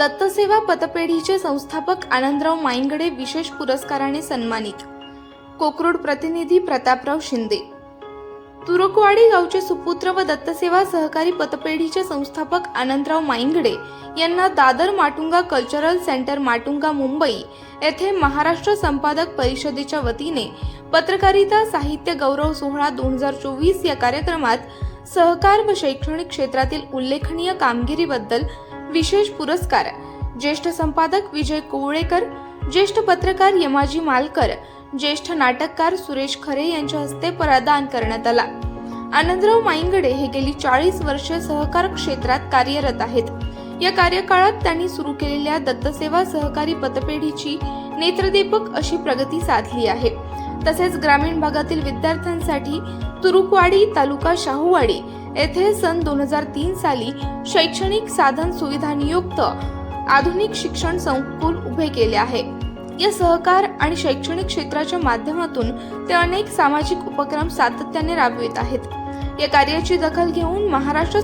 दत्तसेवा पतपेढीचे संस्थापक आनंदराव माईंगडे विशेष पुरस्काराने सन्मानित. कोकरूड प्रतिनिधी प्रतापराव शिंदे. तुरकवाडी गावचे सुपुत्र व दत्तसेवा सहकारी पतपेढीचे संस्थापक आनंदराव माईंगडे यांना दादर माटुंगा कल्चरल सेंटर माटुंगा मुंबई येथे महाराष्ट्र संपादक परिषदेच्या वतीने पत्रकारिता साहित्य गौरव सोहळा दोन हजार चोवीस या कार्यक्रमात सहकार व शैक्षणिक क्षेत्रातील उल्लेखनीय कामगिरीबद्दल विशेष पुरस्कार. ज्येष्ठ संपादक विजय कोवळेकर ज्येष्ठ पत्रकार यमाजी मालकर ज्येष्ठ नाटककार सुरेश खरे यांच्या हस्ते प्रदान करण्यात आला. आनंदराव माईंगडे हे गेली चाळीस वर्षे सहकार क्षेत्रात कार्यरत आहेत. या कार्यकाळात त्यांनी सुरू केलेल्या दत्तसेवा सहकारी पतपेढीची नेत्रदीपक अशी प्रगती साधली आहे. तसेच ग्रामीण भागातील विद्यार्थ्यांसाठी तुरुकवाडी तालुका शाहूवाडी येथे सन दोन हजार तीन साली शैक्षणिक साधन सुविधांयुक्त आधुनिक शिक्षण संकुल उभे केले आहे. या सहकार आणि शैक्षणिक क्षेत्राच्या माध्यमातून ते अनेक सामाजिक उपक्रम सातत्याने राबवित आहेत. या कार्याची दखल घेऊन महाराष्ट्र